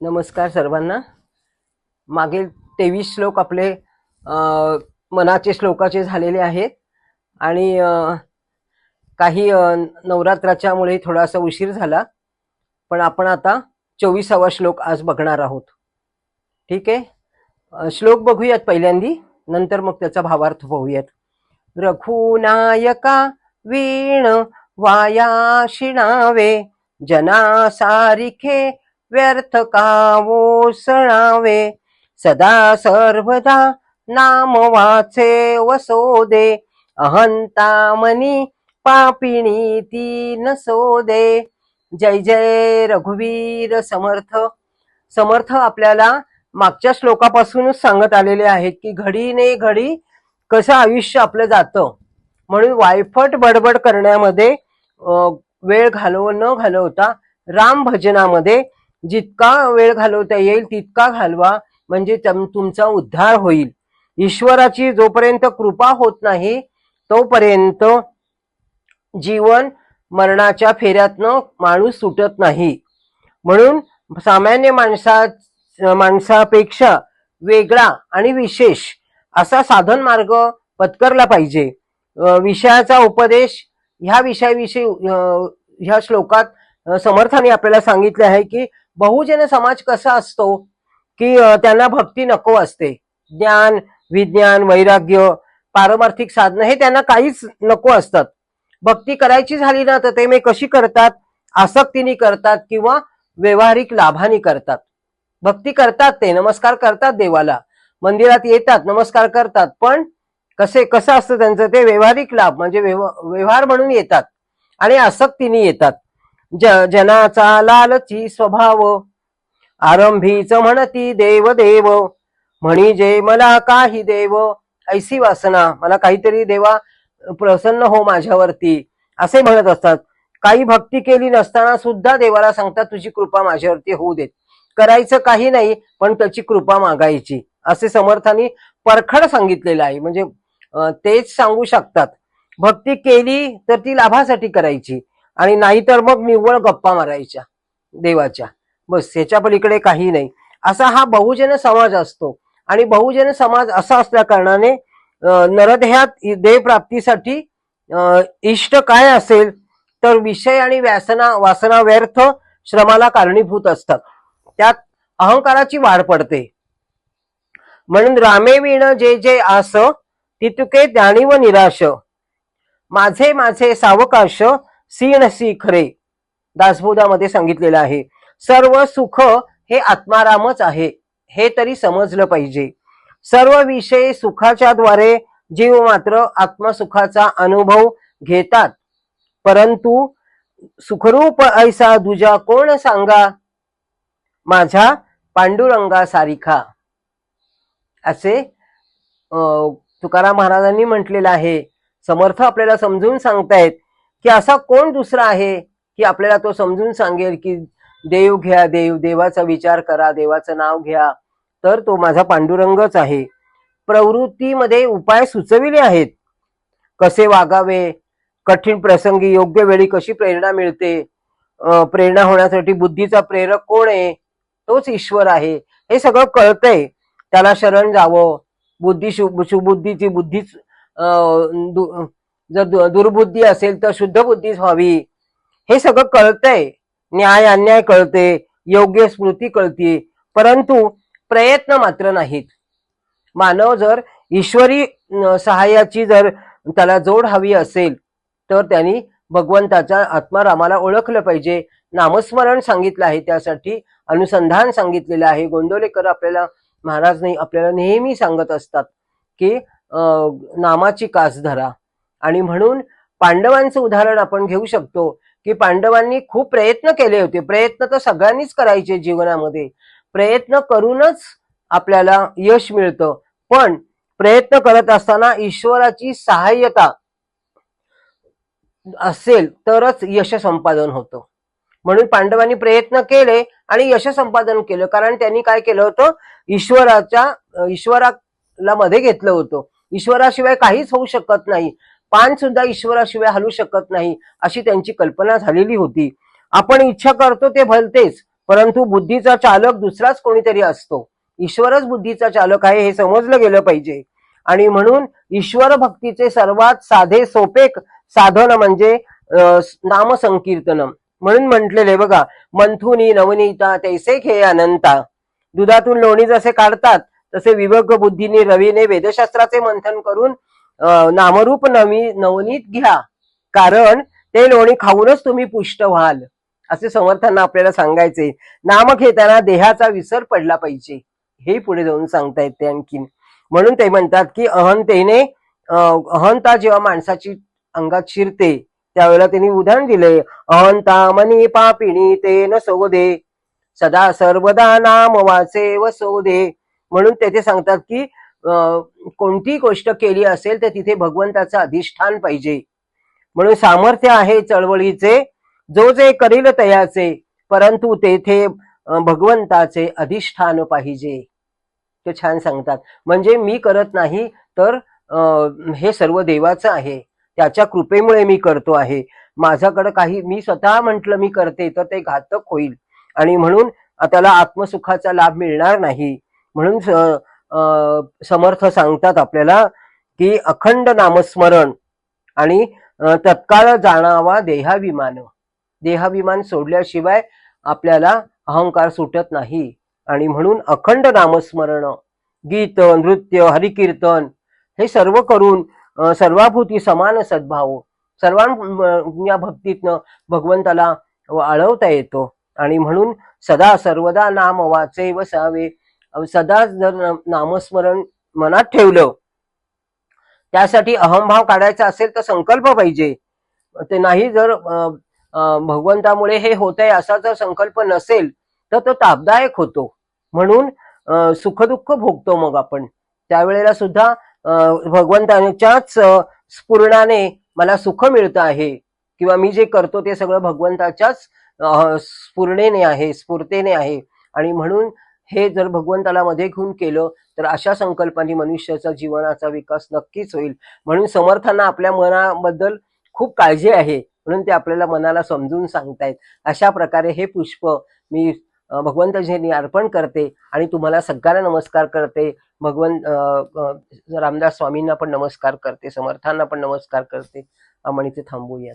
नमस्कार सर्वांना. मागील तेवीस श्लोक आपले मनाचे श्लोकाचे झालेले आहेत. आणि काही नवरात्राच्यामुळे थोडासा उशीर झाला. पण आपण आता चोवीसावा श्लोक आज बघणार आहोत. ठीक आहे? श्लोक बघूयात पहिल्यांदी. नंतर मग त्याचा भावार्थ पाहूयात. रघुनायका वीण वायाशिणावे जना सारिखे व्यर्थ कावो सणावे. सदा सर्वदा नाम वाचे वसोदे. अहंता मनी पापिणी ती नसोदे. जय जय रघुवीर समर्थ. समर्थ आपल्याला मागच्या श्लोकापासूनच सांगत आलेले आहेत की घडीने घडी कसं आयुष्य आपलं जातं. म्हणून वायफट बडबड करण्यामध्ये वेळ घालव न घालवता राम भजनामध्ये जितका वेळ घालवता येईल तितका घालवा म्हणजे तुमचा उद्धार होईल. ईश्वराची जोपर्यंत कृपा होत नाही तोपर्यंत जीवन मरणाच्या फेऱ्यातनं माणूस सुटत नाही. म्हणून सामान्य माणसा माणसापेक्षा वेगळा आणि विशेष असा साधन मार्ग पत्करला पाहिजे. विषयाचा उपदेश ह्या विषयाविषयी ह्या श्लोकात समर्थाने आपल्याला सांगितले आहे की बहुजन समाज कसा असतो की त्यांना भक्ती नको असते. ज्ञान विज्ञान वैराग्य पारमार्थिक साधनं हे त्यांना काहीच नको असतात. भक्ती करायची झाली ना तर ते मी कशी करतात? आसक्तीने करतात किंवा व्यवहारिक लाभाने करतात. भक्ती करतात ते नमस्कार करतात देवाला. मंदिरात येतात नमस्कार करतात पण कसे कसं असतं त्यांचं? ते व्यवहारिक लाभ म्हणजे व्यव- व्यवहार म्हणून येतात आणि आसक्तीने येतात. जनाचा लालची स्वभाव. आरंभीच म्हणती देव देव म्हणजे मला काही देव. ऐसी वासना मला काहीतरी देवा प्रसन्न हो माझ्यावरती. असे म्हणत असतात. काही भक्ती केली नसताना सुद्धा देवाला सांगतात तुझी कृपा माझ्यावरती होऊ देत. करायचं काही नाही पण त्याची कृपा मागायची. असे समर्थांनी परखड सांगितलेलं आहे. म्हणजे तेच सांगू शकतात. भक्ती केली तर ती लाभासाठी करायची. आणि नाहीतर मग निव्वळ गप्पा मारायच्या देवाच्या. बस ह्याच्या पलीकडे काही नाही. असा हा बहुजन समाज असतो. आणि बहुजन समाज असा असल्या कारणाने नरदेहात देह प्राप्तीसाठी इष्ट काय असेल तर विषय आणि व्यासना वासना व्यर्थ श्रमाला कारणीभूत असतात. त्यात अहंकाराची वाढ पडते. म्हणून रामे विण जे जे आस तितुके जाणीव निराश. माझे माझे सावकाश सीण सी खरे दासबोधामध्ये सांगितलेलं आहे. सर्व सुख हे आत्मारामच आहे. हे तरी समजलं पाहिजे. सर्व विषय सुखाच्या द्वारे जीव मात्र आत्मसुखाचा अनुभव घेतात. परंतु सुखरूप ऐसा दुजा कोण सांगा? माझ्या पांडुरंगा सारिखा असे अं, तुकाराम महाराजांनी म्हटलेलं आहे. समर्थ आपल्याला समजून सांगतायत. की असा कोण दुसरा आहे की आपल्याला तो समजून सांगेल की देव घ्या देव देवाचा विचार करा देवाचं नाव घ्या. तर तो माझा पांडुरंगच आहे. प्रवृत्तीमध्ये उपाय सुचविले आहेत. कसे वागावे? कठीण प्रसंगी योग्य वेळी कशी प्रेरणा मिळते? प्रेरणा होण्यासाठी बुद्धीचा प्रेरक कोण आहे? तोच ईश्वर आहे. हे सगळं कळतंय. त्याला शरण जावं. बुद्धी शु- शुबुद्धीची बुद्धीच दु- जर दु- दुर्बुद्धी असेल तर शुद्ध बुद्धीच व्हावी. हे सगळं कळतंय. न्याय अन्याय कळते. योग्य स्मृती कळते. परंतु प्रयत्न मात्र नाहीत. मानव जर ईश्वरी सहाय्याची जर त्याला जोड हवी असेल तर त्यांनी भगवंताच्या आत्मारामाला ओळखलं पाहिजे. नामस्मरण सांगितलं आहे त्यासाठी अनुसंधान सांगितलेलं आहे. गोंदवलेकर आपल्याला महाराज नाही आपल्याला नेहमी सांगत असतात की नामाची कास धरा. आणि म्हणून पांडवांचं उदाहरण आपण घेऊ शकतो की पांडवांनी खूप प्रयत्न केले होते. प्रयत्न तर सगळ्यांनीच करायचे जीवनामध्ये. प्रयत्न करूनच आपल्याला यश मिळतं. पण प्रयत्न करत असताना ईश्वराची सहाय्यता असेल तरच यश संपादन होतं. म्हणून पांडवांनी प्रयत्न केले आणि यश संपादन केलं. कारण त्यांनी काय केलं होतं? ईश्वराच्या ईश्वराला मध्ये घेतलं होतं. ईश्वराशिवाय काहीच होऊ शकत नाही. पान सुद्धा ईश्वराशिवाय हलू शकत नाही अशी त्यांची कल्पना झालेली होती. आपण इच्छा करतो ते भलतेच परंतु बुद्धीचा चालक दुसराच कोणीतरी असतो. ईश्वरच बुद्धीचा चालक आहे हे समजलं गेलं पाहिजे. आणि म्हणून ईश्वर भक्तीचे सर्वात साधे सोपे साधन म्हणजे अं, नामसंकीर्तनम. म्हणून म्हटलेले बघा मंथुनी नवनीता तैसे खे अनंता. दुधातून लोणी जसे काढतात तसे विभग बुद्धीने रवीने वेदशास्त्राचे मंथन करून नामरूप नवी नवनीत घ्या. कारण ते लोणी खाऊनच तुम्ही पुष्ट व्हाल. असे समर्थांना आपल्याला सांगायचे. नाम घेताना देहाचा विसर पडला पाहिजे. हे पुढे जाऊन सांगता येते आणखीन. म्हणून ते म्हणतात की अहंतेने अहंता जेव्हा माणसाची अंगात शिरते त्यावेळेला त्यांनी उदाहरण दिले. अहंता मनी पापिणी ते न सोदे. सदा सर्वदा नाम वाचे व सोदे. म्हणून तेथे सांगतात की कोणती गोष्ट केली असेल तर तिथे भगवंताचं अधिष्ठान पाहिजे. म्हणून सामर्थ्य आहे चळवळीचे जो जे करील तयाचे परंतु तेथे भगवंताचे अधिष्ठान पाहिजे. ते छान सांगतात. म्हणजे मी करत नाही तर हे सर्व देवाचं आहे. त्याच्या कृपेमुळे मी करतो आहे. माझ्याकडे काही मी स्वतः म्हटलं मी करते तर ते घातक होईल. आणि म्हणून त्याला आत्मसुखाचा लाभ मिळणार नाही. म्हणून समर्थ सांगतात आपल्याला की अखंड नामस्मरण आणि तत्काळ जाणावा देहाभिमान. देहाभिमान सोडल्याशिवाय आपल्याला अहंकार सुटत नाही. आणि म्हणून अखंड नामस्मरण गीत नृत्य हरिकीर्तन हे सर्व करून सर्वाभूती समान सद्भाव सर्वां भक्तीतनं भगवंताला आळवता येतो. आणि म्हणून सदा सर्वदा नाम वाचे वसावे सदा जर नामस्मरण मनात ठेवलं त्यासाठी अहमभाव काढायचा असेल तर संकल्प पाहिजे. ते नाही जर भगवंतामुळे हे होत आहे असा जर संकल्प नसेल तर तो तापदायक होतो. म्हणून सुखदुःख भोगतो मग आपण. त्यावेळेला सुद्धा अं, भगवंताच्याच स्फुरणाने मला सुख मिळतं आहे. किंवा मी जे करतो ते सगळं भगवंताच्याच स्फुरणेने आहे स्फूर्तेने आहे. आणि म्हणून हे जर भगवंताला मध्ये घेऊन केलं तर अशा संकल्पाने मनुष्याचा जीवनाचा विकास नक्कीच होईल. म्हणून समर्थांना आपल्या मनाबद्दल खूप काळजी आहे. म्हणून ते आपल्याला मनाला समजून सांगतायत. अशा प्रकारे हे पुष्प मी अं, भगवंताजींनी अर्पण करते आणि तुम्हाला सगळ्यांना नमस्कार करते. भगवंत रामदास स्वामींना पण नमस्कार करते. समर्थांना पण नमस्कार करते. आपण इथे थांबूयात.